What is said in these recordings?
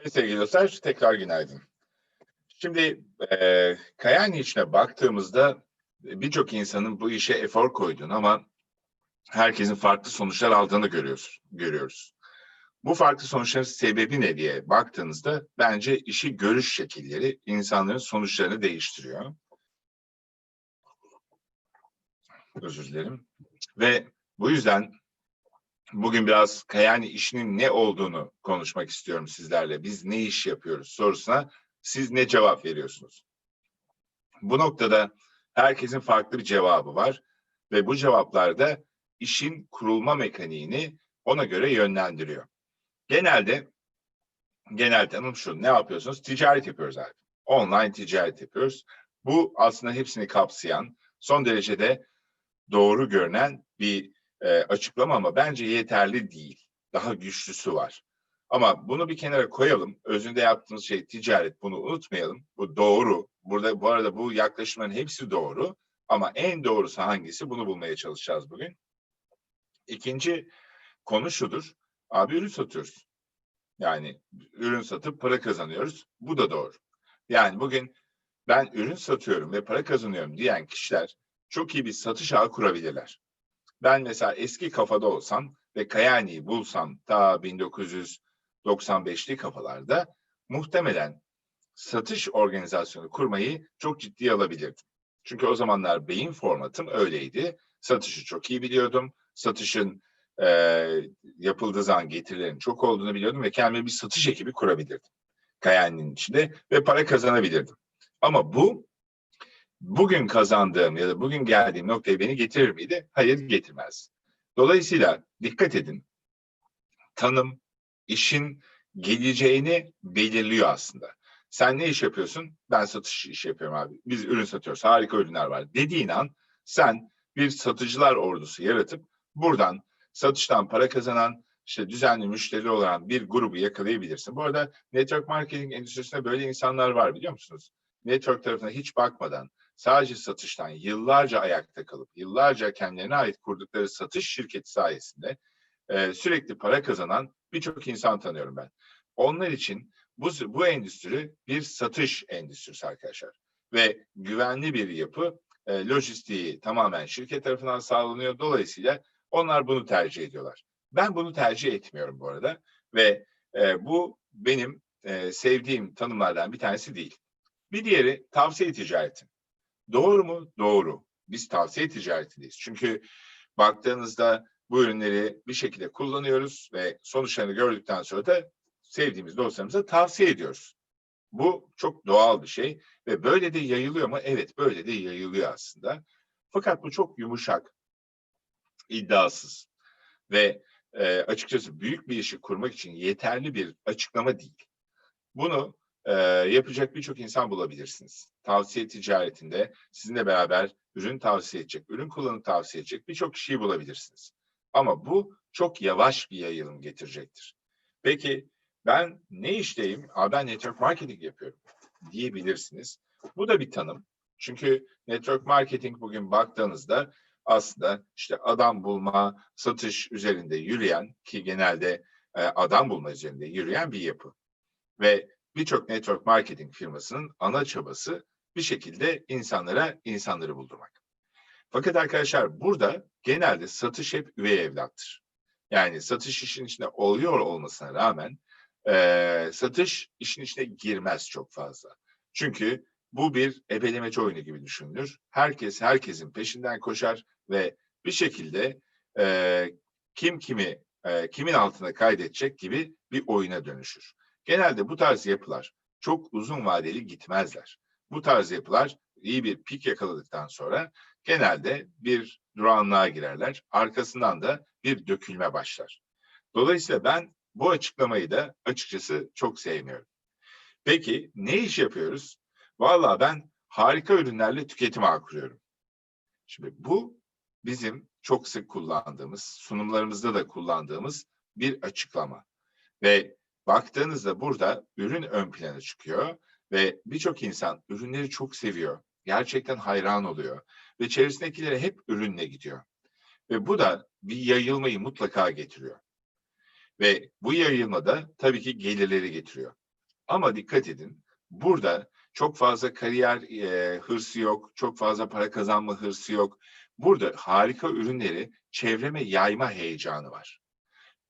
Evet sevgili dostlar, tekrar günaydın. Şimdi e, Kayan işine baktığımızda birçok insanın bu işe efor koyduğunu ama herkesin farklı sonuçlar aldığını görüyoruz. görüyoruz. Bu farklı sonuçların sebebi ne diye baktığınızda bence işi görüş şekilleri insanların sonuçlarını değiştiriyor. Özür dilerim. Ve bu yüzden bugün biraz Kayani işinin ne olduğunu konuşmak istiyorum sizlerle. Biz ne iş yapıyoruz sorusuna siz ne cevap veriyorsunuz? Bu noktada herkesin farklı bir cevabı var ve bu cevaplarda işin kurulma mekaniğini ona göre yönlendiriyor. Genelde genel tanım şu. Ne yapıyorsunuz? Ticaret yapıyoruz abi. Online ticaret yapıyoruz. Bu aslında hepsini kapsayan, son derecede doğru görünen bir e, açıklama ama bence yeterli değil. Daha güçlüsü var. Ama bunu bir kenara koyalım. Özünde yaptığımız şey ticaret. Bunu unutmayalım. Bu doğru. Burada bu arada bu yaklaşımların hepsi doğru. Ama en doğrusu hangisi? Bunu bulmaya çalışacağız bugün. İkinci konu şudur. Abi ürün satıyoruz. Yani ürün satıp para kazanıyoruz. Bu da doğru. Yani bugün ben ürün satıyorum ve para kazanıyorum diyen kişiler çok iyi bir satış ağı kurabilirler. Ben mesela eski kafada olsam ve Kayani'yi bulsam ta 1995'li kafalarda muhtemelen satış organizasyonu kurmayı çok ciddiye alabilirdim. Çünkü o zamanlar beyin formatım öyleydi. Satışı çok iyi biliyordum. Satışın e, yapıldığı zaman getirilerin çok olduğunu biliyordum ve kendime bir satış ekibi kurabilirdim. Kayani'nin içinde ve para kazanabilirdim. Ama bu bugün kazandığım ya da bugün geldiğim noktaya beni getirir miydi? Hayır getirmez. Dolayısıyla dikkat edin. Tanım işin geleceğini belirliyor aslında. Sen ne iş yapıyorsun? Ben satış işi yapıyorum abi. Biz ürün satıyoruz. Harika ürünler var. Dediğin an sen bir satıcılar ordusu yaratıp buradan satıştan para kazanan işte düzenli müşteri olan bir grubu yakalayabilirsin. Bu arada network marketing endüstrisinde böyle insanlar var biliyor musunuz? Network tarafına hiç bakmadan sadece satıştan yıllarca ayakta kalıp yıllarca kendilerine ait kurdukları satış şirketi sayesinde e, sürekli para kazanan birçok insan tanıyorum ben. Onlar için bu, bu endüstri bir satış endüstrisi arkadaşlar. Ve güvenli bir yapı, e, lojistiği tamamen şirket tarafından sağlanıyor. Dolayısıyla onlar bunu tercih ediyorlar. Ben bunu tercih etmiyorum bu arada. Ve e, bu benim e, sevdiğim tanımlardan bir tanesi değil. Bir diğeri tavsiye ticareti. Doğru mu? Doğru. Biz tavsiye ticaretindeyiz. Çünkü baktığınızda bu ürünleri bir şekilde kullanıyoruz ve sonuçlarını gördükten sonra da sevdiğimiz dostlarımıza tavsiye ediyoruz. Bu çok doğal bir şey ve böyle de yayılıyor mu? Evet böyle de yayılıyor aslında. Fakat bu çok yumuşak, iddiasız ve e, açıkçası büyük bir işi kurmak için yeterli bir açıklama değil. Bunu yapacak birçok insan bulabilirsiniz. Tavsiye ticaretinde sizinle beraber ürün tavsiye edecek, ürün kullanım tavsiye edecek birçok kişiyi bulabilirsiniz. Ama bu çok yavaş bir yayılım getirecektir. Peki ben ne işteyim? Aa, ben network marketing yapıyorum diyebilirsiniz. Bu da bir tanım. Çünkü network marketing bugün baktığınızda aslında işte adam bulma, satış üzerinde yürüyen ki genelde adam bulma üzerinde yürüyen bir yapı. Ve birçok network marketing firmasının ana çabası bir şekilde insanlara insanları buldurmak. Fakat arkadaşlar burada genelde satış hep üvey evlattır. Yani satış işin içinde oluyor olmasına rağmen e, satış işin içine girmez çok fazla. Çünkü bu bir ebelemeci oyunu gibi düşünülür. Herkes herkesin peşinden koşar ve bir şekilde e, kim kimi e, kimin altına kaydedecek gibi bir oyuna dönüşür. Genelde bu tarz yapılar çok uzun vadeli gitmezler. Bu tarz yapılar iyi bir pik yakaladıktan sonra genelde bir durağanlığa girerler. Arkasından da bir dökülme başlar. Dolayısıyla ben bu açıklamayı da açıkçası çok sevmiyorum. Peki ne iş yapıyoruz? Vallahi ben harika ürünlerle tüketim ağı kuruyorum. Şimdi bu bizim çok sık kullandığımız, sunumlarımızda da kullandığımız bir açıklama. Ve baktığınızda burada ürün ön plana çıkıyor ve birçok insan ürünleri çok seviyor. Gerçekten hayran oluyor ve çevresindekileri hep ürünle gidiyor. Ve bu da bir yayılmayı mutlaka getiriyor. Ve bu yayılma da tabii ki gelirleri getiriyor. Ama dikkat edin, burada çok fazla kariyer e, hırsı yok, çok fazla para kazanma hırsı yok. Burada harika ürünleri çevreme yayma heyecanı var.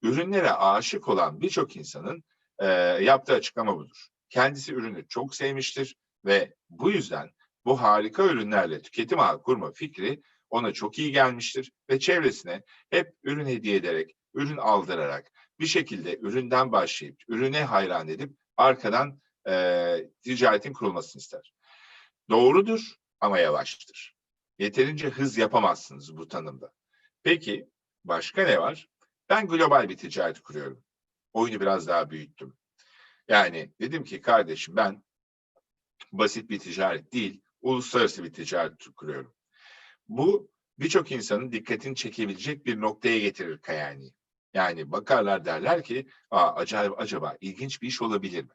Ürünlere aşık olan birçok insanın e, yaptığı açıklama budur. Kendisi ürünü çok sevmiştir ve bu yüzden bu harika ürünlerle tüketim ağı kurma fikri ona çok iyi gelmiştir ve çevresine hep ürün hediye ederek, ürün aldırarak bir şekilde üründen başlayıp, ürüne hayran edip arkadan e, ticaretin kurulmasını ister. Doğrudur ama yavaştır. Yeterince hız yapamazsınız bu tanımda. Peki başka ne var? Ben global bir ticaret kuruyorum. Oyunu biraz daha büyüttüm. Yani dedim ki kardeşim ben basit bir ticaret değil, uluslararası bir ticaret kuruyorum. Bu birçok insanın dikkatini çekebilecek bir noktaya getirir Kayani. Yani bakarlar derler ki, Aa, acayip acaba ilginç bir iş olabilir mi?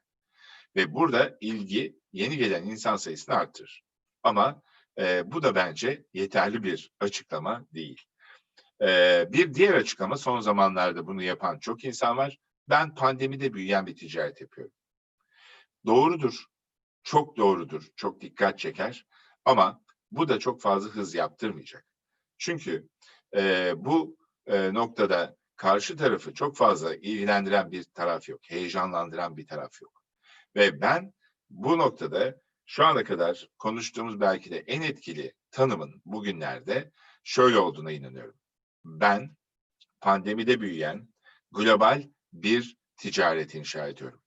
Ve burada ilgi yeni gelen insan sayısını arttırır. Ama e, bu da bence yeterli bir açıklama değil. Bir diğer açıklama son zamanlarda bunu yapan çok insan var. Ben pandemide büyüyen bir ticaret yapıyorum. Doğrudur, çok doğrudur, çok dikkat çeker ama bu da çok fazla hız yaptırmayacak. Çünkü e, bu e, noktada karşı tarafı çok fazla ilgilendiren bir taraf yok, heyecanlandıran bir taraf yok. Ve ben bu noktada şu ana kadar konuştuğumuz belki de en etkili tanımın bugünlerde şöyle olduğuna inanıyorum. Ben pandemide büyüyen global bir ticaret inşa ediyorum.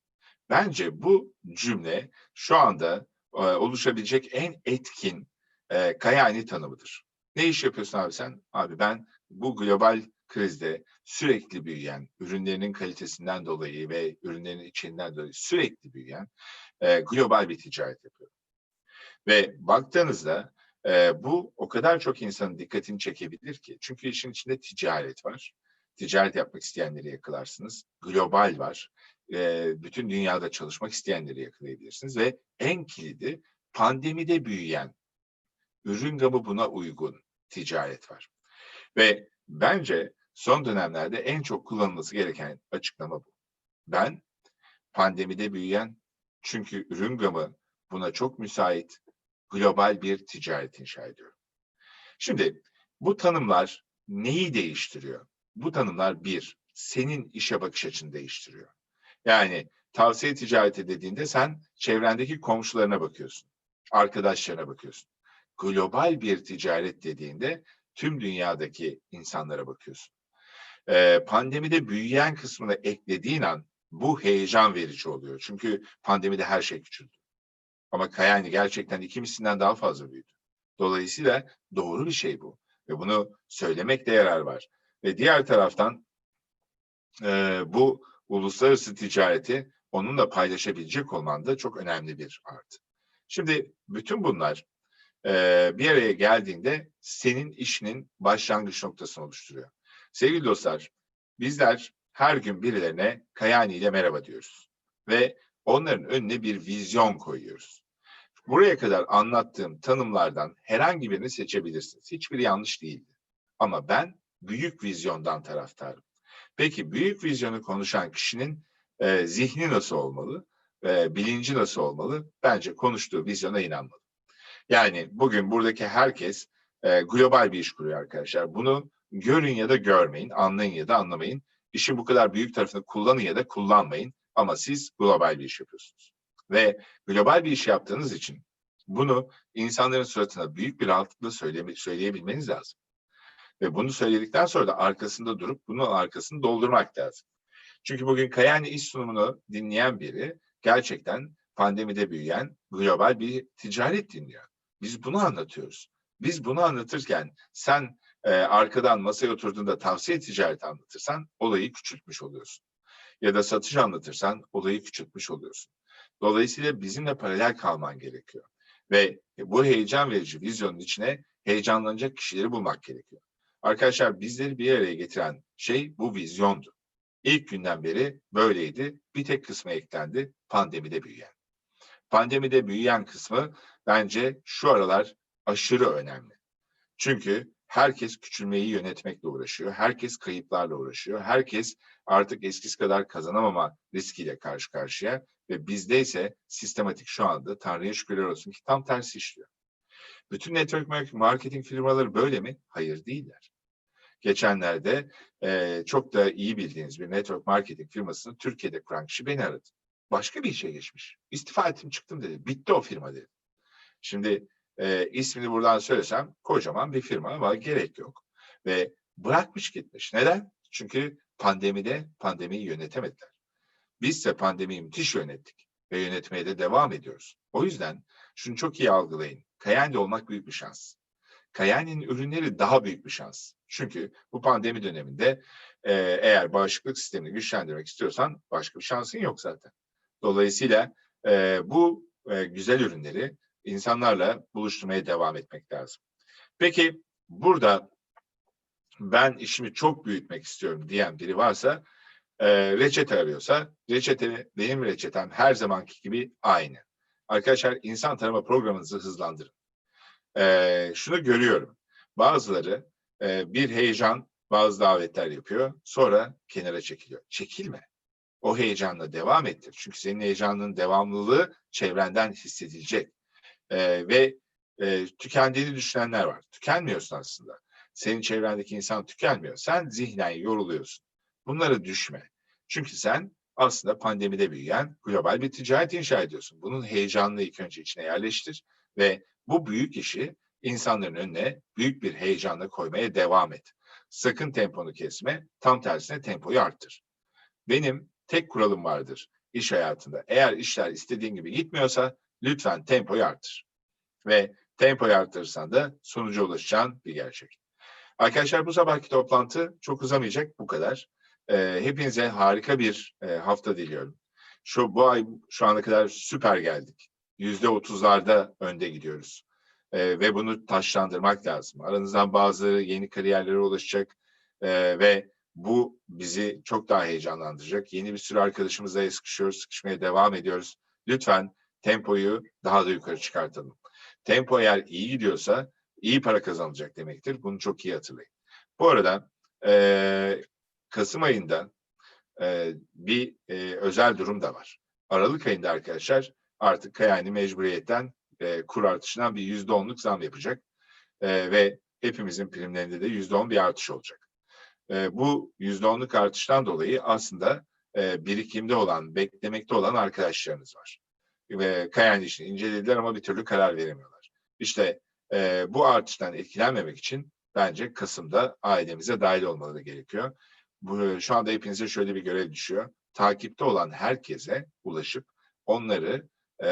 Bence bu cümle şu anda e, oluşabilecek en etkin e, Kayani tanımıdır. Ne iş yapıyorsun abi sen? Abi ben bu global krizde sürekli büyüyen, ürünlerinin kalitesinden dolayı ve ürünlerin içinden dolayı sürekli büyüyen e, global bir ticaret yapıyorum. Ve baktığınızda e, bu o kadar çok insanın dikkatini çekebilir ki. Çünkü işin içinde ticaret var. Ticaret yapmak isteyenleri yakalarsınız. Global var. E, bütün dünyada çalışmak isteyenleri yakalayabilirsiniz. Ve en kilidi pandemide büyüyen, ürün gamı buna uygun ticaret var. Ve bence son dönemlerde en çok kullanılması gereken açıklama bu. Ben pandemide büyüyen çünkü ürün gamı buna çok müsait global bir ticaret inşa ediyorum. Şimdi bu tanımlar neyi değiştiriyor? Bu tanımlar bir, senin işe bakış açını değiştiriyor. Yani tavsiye ticareti dediğinde sen çevrendeki komşularına bakıyorsun, arkadaşlarına bakıyorsun. Global bir ticaret dediğinde tüm dünyadaki insanlara bakıyorsun. Ee, pandemide büyüyen kısmını eklediğin an bu heyecan verici oluyor. Çünkü pandemide her şey küçüldü. Ama Kayani gerçekten iki mislinden daha fazla büyüdü. Dolayısıyla doğru bir şey bu. Ve bunu söylemekte yarar var. Ve diğer taraftan e, bu uluslararası ticareti onunla paylaşabilecek olman da çok önemli bir artı. Şimdi bütün bunlar e, bir araya geldiğinde senin işinin başlangıç noktasını oluşturuyor. Sevgili dostlar, bizler her gün birilerine Kayani ile merhaba diyoruz. Ve onların önüne bir vizyon koyuyoruz. Buraya kadar anlattığım tanımlardan herhangi birini seçebilirsiniz. Hiçbiri yanlış değildi. Ama ben büyük vizyondan taraftarım. Peki büyük vizyonu konuşan kişinin e, zihni nasıl olmalı? E, bilinci nasıl olmalı? Bence konuştuğu vizyona inanmalı. Yani bugün buradaki herkes e, global bir iş kuruyor arkadaşlar. Bunu görün ya da görmeyin, anlayın ya da anlamayın. İşin bu kadar büyük tarafını kullanın ya da kullanmayın. Ama siz global bir iş yapıyorsunuz. Ve global bir iş yaptığınız için bunu insanların suratına büyük bir rahatlıkla söyleyebilmeniz lazım. Ve bunu söyledikten sonra da arkasında durup bunun arkasını doldurmak lazım. Çünkü bugün Kayani iş sunumunu dinleyen biri gerçekten pandemide büyüyen global bir ticaret dinliyor. Biz bunu anlatıyoruz. Biz bunu anlatırken sen e, arkadan masaya oturduğunda tavsiye ticareti anlatırsan olayı küçültmüş oluyorsun. Ya da satış anlatırsan olayı küçültmüş oluyorsun. Dolayısıyla bizimle paralel kalman gerekiyor. Ve bu heyecan verici vizyonun içine heyecanlanacak kişileri bulmak gerekiyor. Arkadaşlar bizleri bir araya getiren şey bu vizyondu. İlk günden beri böyleydi. Bir tek kısmı eklendi pandemide büyüyen. Pandemide büyüyen kısmı bence şu aralar aşırı önemli. Çünkü herkes küçülmeyi yönetmekle uğraşıyor. Herkes kayıplarla uğraşıyor. Herkes artık eskisi kadar kazanamama riskiyle karşı karşıya ve bizde ise sistematik şu anda Tanrı'ya şükürler olsun ki tam tersi işliyor. Bütün network marketing firmaları böyle mi? Hayır değiller. Geçenlerde e, çok da iyi bildiğiniz bir network marketing firmasını Türkiye'de kuran kişi beni aradı. Başka bir işe geçmiş. İstifa ettim çıktım dedi. Bitti o firma dedi. Şimdi e, ismini buradan söylesem kocaman bir firma ama gerek yok. Ve bırakmış gitmiş. Neden? Çünkü pandemide pandemiyi yönetemediler. Biz ise pandemiyi müthiş yönettik ve yönetmeye de devam ediyoruz. O yüzden şunu çok iyi algılayın. Kayani olmak büyük bir şans. Kayani'nin ürünleri daha büyük bir şans. Çünkü bu pandemi döneminde e, eğer bağışıklık sistemini güçlendirmek istiyorsan başka bir şansın yok zaten. Dolayısıyla e, bu e, güzel ürünleri insanlarla buluşturmaya devam etmek lazım. Peki burada ben işimi çok büyütmek istiyorum diyen biri varsa e, reçete arıyorsa reçete benim reçetem her zamanki gibi aynı. Arkadaşlar insan tanıma programınızı hızlandırın. E, şunu görüyorum. Bazıları e, bir heyecan bazı davetler yapıyor sonra kenara çekiliyor. Çekilme. O heyecanla devam ettir. Çünkü senin heyecanının devamlılığı çevrenden hissedilecek. E, ve e, tükendiğini düşünenler var. Tükenmiyorsun aslında. Senin çevrendeki insan tükenmiyor. Sen zihnen yoruluyorsun. Bunlara düşme. Çünkü sen aslında pandemide büyüyen global bir ticaret inşa ediyorsun. Bunun heyecanını ilk önce içine yerleştir ve bu büyük işi insanların önüne büyük bir heyecanla koymaya devam et. Sakın temponu kesme, tam tersine tempoyu arttır. Benim tek kuralım vardır iş hayatında. Eğer işler istediğin gibi gitmiyorsa lütfen tempoyu arttır. Ve tempoyu arttırırsan da sonuca ulaşacağın bir gerçek. Arkadaşlar bu sabahki toplantı çok uzamayacak bu kadar. Ee, hepinize harika bir e, hafta diliyorum. Şu bu ay şu ana kadar süper geldik. Yüzde otuzlarda önde gidiyoruz. Ee, ve bunu taşlandırmak lazım. Aranızdan bazıları yeni kariyerlere ulaşacak ee, ve bu bizi çok daha heyecanlandıracak. Yeni bir sürü arkadaşımızla sıkışıyoruz, sıkışmaya devam ediyoruz. Lütfen tempoyu daha da yukarı çıkartalım. Tempo eğer iyi gidiyorsa iyi para kazanılacak demektir. Bunu çok iyi hatırlayın. Bu arada e, Kasım ayında e, bir e, özel durum da var. Aralık ayında arkadaşlar artık Kayani mecburiyetten e, kur artışından bir yüzde onluk zam yapacak. E, ve hepimizin primlerinde de yüzde on bir artış olacak. E, bu yüzde onluk artıştan dolayı aslında e, birikimde olan, beklemekte olan arkadaşlarınız var. Ve Kayani işini incelediler ama bir türlü karar veremiyorlar. İşte e, bu artıştan etkilenmemek için bence Kasım'da ailemize dahil olmaları gerekiyor. Bu, şu anda hepinize şöyle bir görev düşüyor. Takipte olan herkese ulaşıp onları e,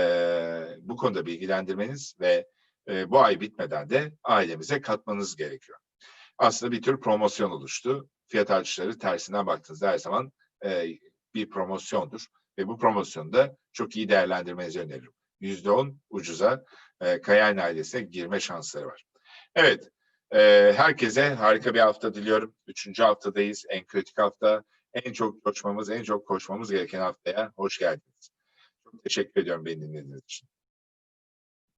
bu konuda bilgilendirmeniz ve e, bu ay bitmeden de ailemize katmanız gerekiyor. Aslında bir tür promosyon oluştu. Fiyat artışları tersinden baktığınızda her zaman e, bir promosyondur. Ve bu promosyonu da çok iyi değerlendirmenizi öneririm. Yüzde on ucuza e, Kayan ailesine girme şansları var. Evet, e, herkese harika bir hafta diliyorum. Üçüncü haftadayız, en kritik hafta. En çok koşmamız, en çok koşmamız gereken haftaya hoş geldiniz. Çok teşekkür ediyorum beni dinlediğiniz için.